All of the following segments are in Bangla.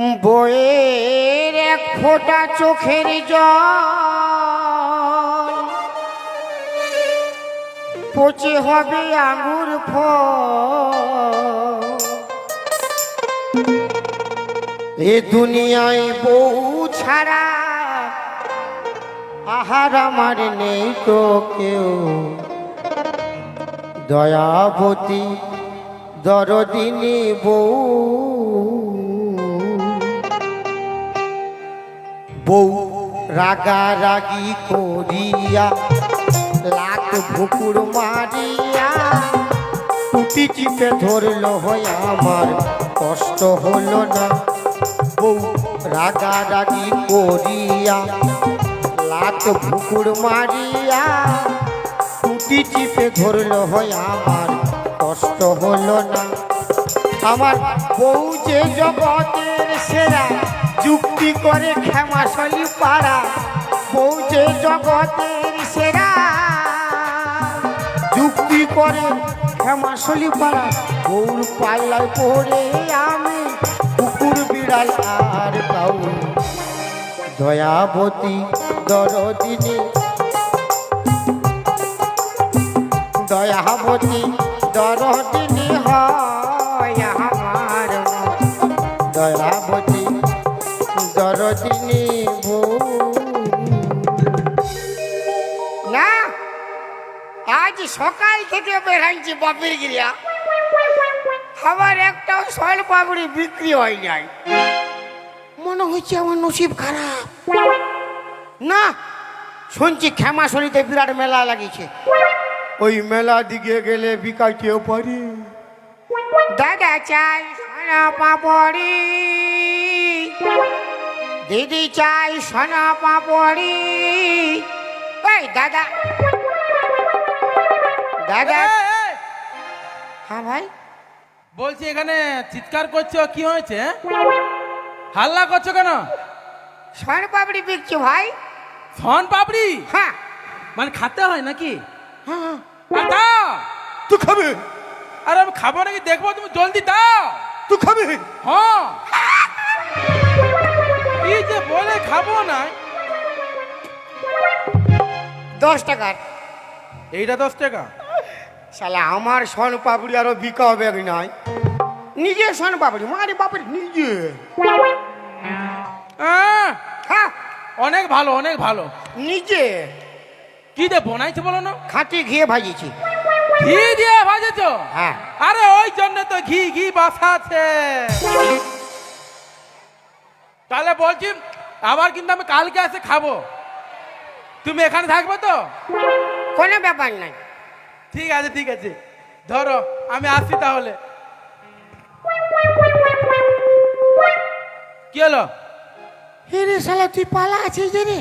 বইয়ের এক ফোঁটা চোখের জল। পচে হবে আঙুর ফল। এ দুনিয়ায় বউ ছাড়া আহার আমার নেই তো কেউ। দয়াবতী দরদিনী বউ। বউ রাগারাগি করিয়া লাখ ভুকুর মারিয়া টুটি চিপে ধরল হয় আমার, কষ্ট হলো না। বউ রাগারাগি করিয়া লাখ ভুকুর মারিয়া টুটি চিপে ধরল হয় আমার, কষ্ট হলো না। আমার বউ যে জগতের সেরা যুক্তি করে ক্ষমাশালী পাড়া যে জগতের সেরা। যুক্তি করে ক্ষমাশালী পাড়া বউর পাল্লায় পড়ে আমি, কুকুর বিড়াল আর কাউ দয়াবতী দরদিনী দয়াবতী দরদিনী হয় আমার দয়াবতী বউ। না আজ সকাল থেকে বেড়াইছি বাপের গিরিয়া আবার একটাও সল পাপড়ি বিক্রি হয় নাই। মনে হচ্ছে আমার নসিব খারাপ। না শুনছি ক্ষমাশলিতে বিরাট মেলা লাগিয়েছে ওই মেলা দিকে গেলে বিকাইতেও পারি। দাদা চাই সোনা পাপড়ি। দিদি চাই সোনা পাপড়ি। এই দাদা। দাদা। হ্যাঁ ভাই। বলছি এখানে চিৎকার করছ কি হয়েছে হ্যাঁ? হাল্লা করছ কেন? সোনা পাপড়ি বিকছি ভাই। সন পাপড়ি? হ্যাঁ। মানে খাতে হয় নাকি? হ্যাঁ। আর দাও। তুই খাবে? আরে আমি খাব নাকি? দেখব তুমি জলদি দাও। তুই খাবে? হ্যাঁ। যে বলে খাব না। দশ টাকার এইটা দশ টাকা? শালা আমার সোন পাপড়ি আরও বিকা হবে নাই? নিজে সোন পাপড়ি মারি পাপড়ি নিজে। আহ, হ্যাঁ। অনেক ভালো অনেক ভালো। নিজে। কি দিয়ে বানাইছো বলো না? খাঁটি ঘিয়ে ভাজিছি ঘি দিয়ে ভাজেছো হ্যাঁ। আরে ওই জন্য তো ঘি ঘি বাসাছে তাহলে বলছি আবার কিন্তু আমি কালকে এসে খাব। তুমি এখানে থাকবে তো? কোনো ব্যাপার নাই। ঠিক আছে ঠিক আছে। ধরো আমি আসছি তাহলে। কি হলো? হেরে শালা তুই পালা আছিস যে রে?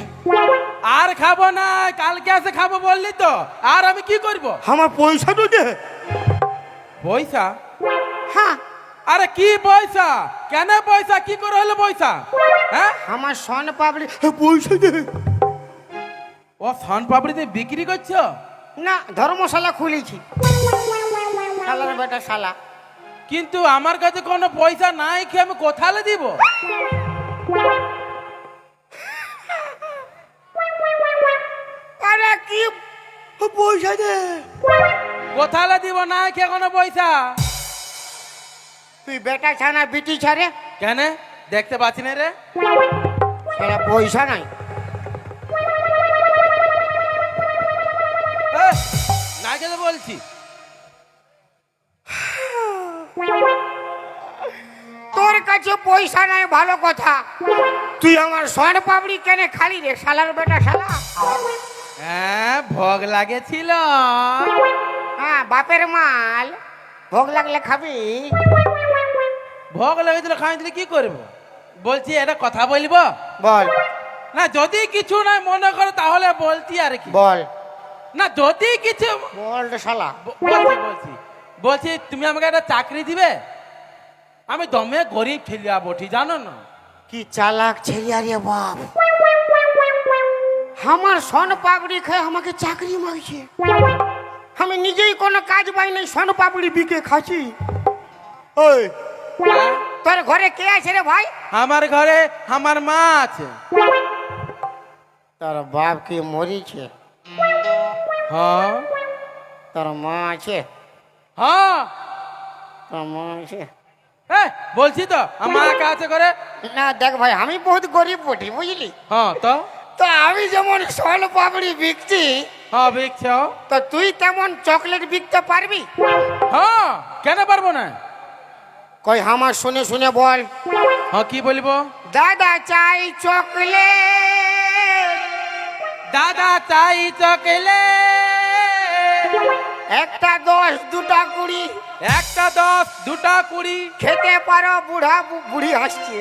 আর খাব না কালকে এসে খাব বললি তো। আর আমি কি করব? আমার পয়সা তো দে। পয়সা? হ্যাঁ আরে কি পয়সা? কেন পয়সা? কি করে হলো পয়সা? হ্যাঁ? আমার সোন পাপড়ি পয়সা দে। ও সন পাপড়িতে বিক্রি করছ? না ধর্মশালা খুলেছি। শালার বেটা শালা। কিন্তু আমার কাছে কোনো পয়সা নাই কি আমি কোথালে দিব? আরে কি পয়সা দে। কোথালে দিব? না কে কোনো পয়সা? তুই বেটা ছানা বিটি ছাড়ে? কেন? দেখতে পাচ্ছি না রে। সেটা পয়সা নাই। এ, না যেতে বলছি। তোর কাছে পয়সা নাই ভালো কথা। তুই আমার সোন পাপড়ি কেনে খালি রে শালার বেটা শালা। হ্যাঁ ভোগ লাগেছিল। হ্যাঁ বাপের মাল। ভোগ লাগলে খাবি। ভোগ লেগেছিল খাই দিলে কি করব? বলছি এটা কথা বলব? বল। না যদি কিছু নাই মনে করো তাহলে বলছি আর কি। বল। না যদি কিছু বল রে শালা বলছি বলছি। বলছি তুমি আমাকে একটা চাকরি দিবে? আমি দমে গরিব ঠেলিয়া বটি জানো না? কি চালাক ছেলে রে বাপ। আমার সোন পাপড়ি খেয়ে আমাকে চাকরি মাগছে। আমি নিজেই কোনো কাজ পাই নাই সোন পাপড়ি বিকে খাচ্ছি। ওই? তোর ঘরে কে আছে রে ভাই? আমার ঘরে আমার মা আছে। তোর বাপ কি মরিছে? হ্যাঁ। তোর মা আছে? হ্যাঁ। তোর মা আছে? বলছি তো আমার একা আছে করে না দেখ ভাই আমি বহুত গরিব বটি বুঝলি? হ্যাঁ তো? তো আমি যেমন সল পাপড়ি বিকছি হ্যাঁ বিকছ। তো তুই তেমন চকলেট বিকতে পারবি? হ্যাঁ কেন পারব না? কই আমার শুনে শুনে বল। হ্যাঁ কি বলব? দাদা চাই চকলেট। দাদা চাই চকেলে একটা দশ দুটা কুড়ি। একটা দশ দুটা কুড়ি। খেতে পারো বুড়া বুড়ি হাসছে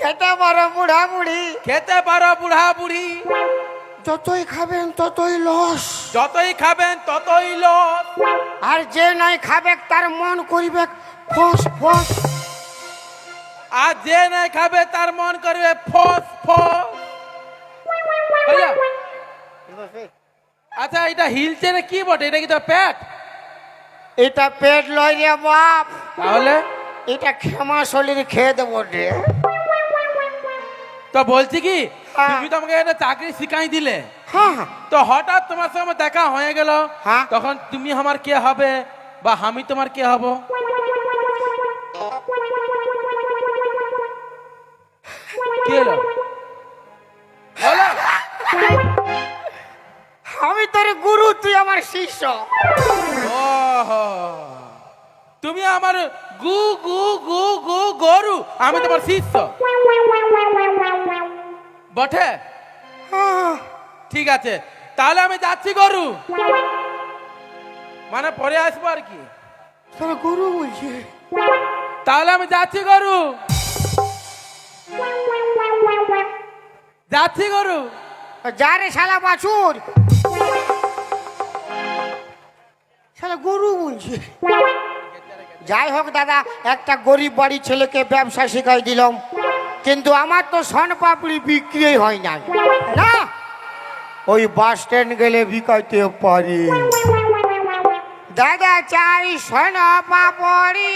খেতে পারো বুড়া বুড়ি। খেতে পারো বুড়া বুড়ি। যতই খাবেন ততই লস। যতই খাবেন ততই লস। আর যে নাই খাবে তার মন করিবে ফস ফস। আর যে নাই খাবে তার মন করবে ফস ফস? আচ্ছা এটা হিলছে না কি বটে? এটা কি তো প্যাট এটা পেট লয় রে বাপ। তাহলে? এটা ক্ষমা শরীর খেয়ে দেবো রে। তো বলছি কি। তুমি তো আমাকে একটা চাকরি শিখাই দিলে হ্যাঁ হ্যাঁ। তো হঠাৎ তোমার সঙ্গে আমার দেখা হয়ে গেল হ্যাঁ। তখন তুমি আমার কে হবে বা আমি তোমার কে হব কি। আমি তোর গুরু তুই আমার শিষ্য। তুমি আমার গু গু গু গু গরু আমি তোমার শিষ্য বটে। ঠিক আছে তাহলে আমি যাচ্ছি গরু। মানে পরে আসব আর কি। তোর গুরু বলছে। তাহলে আমি যাচ্ছি গরু। যাচ্ছি গরু। যা রে শালা বাছুর। শালা গরু বলছে। যাই হোক দাদা একটা গরিব বাড়ির ছেলেকে ব্যবসা শেখাই দিলাম। কিন্তু আমার তো সন পাপড়ি বিক্রি হয় না না! ওই বাস স্ট্যান্ড গেলে বিকাইতে পারি। দাদা চাই সন পাপড়ি।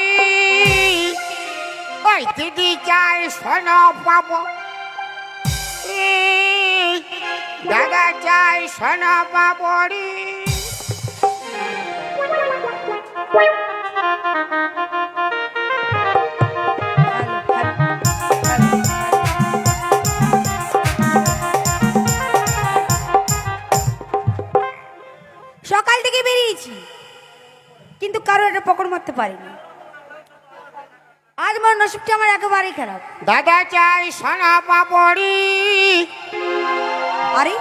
ওই দিদি চাই সন পাপড়ি। দাদা চাই সন পাপড়ি। কিন্তু কারও একটা পকড় মারতে পারিনি। আজ আমার নসিবটা আমার একেবারেই খারাপ। দাদা চাই সন পাপড়ি। আরে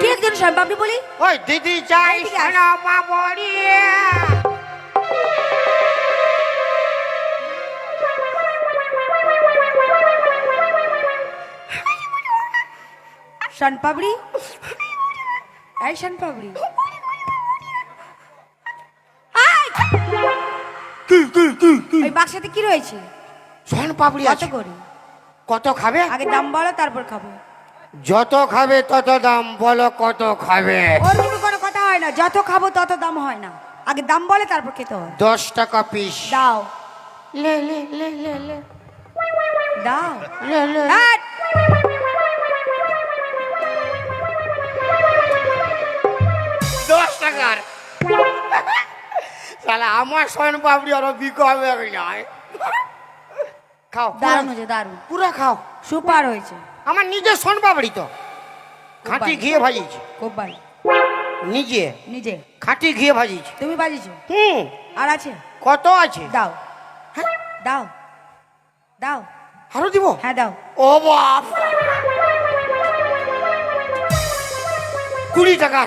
কে একজন শ্যামবাবলি বলি? ওই দিদি চাই এদিকে আস। সন পাপড়ি। শানপাবড়ি এই শানপাবড়ি ওই বাক্সাতে কি রয়েছে? সোন পাপড়ি কত আছে। করে? কত খাবে? আগে দাম বলো তারপর খাব। যত খাবে তত দাম বলো কত খাবে? ওর কিন্তু কোনো কথা হয় না যত খাব তত দাম হয় না। আগে দাম বলে তারপর খেতে হয় দশ টাকা পিস দাও। লে লে লে লে লে। দাও। লে লে! তাহলে আমার সন পাপড়ি আরও বিকো হবে নয় খাও দারুণ হয়েছে দারুণ। পুরো খাও। সুপার হয়েছে। আমার নিজের সন পাপড়ি তো। খাঁটি ঘিয়ে ভাজিয়েছি। খুব ভালো। নিজে? নিজে। খাঁটি ঘিয়ে ভাজিয়েছি। তুমি বাজিছো হুম। আর আছে? কত আছে? দাও। হ্যাঁ? দাও। দাও। আরও দিব? হ্যাঁ দাও। ও বাপ! কুড়ি টাকা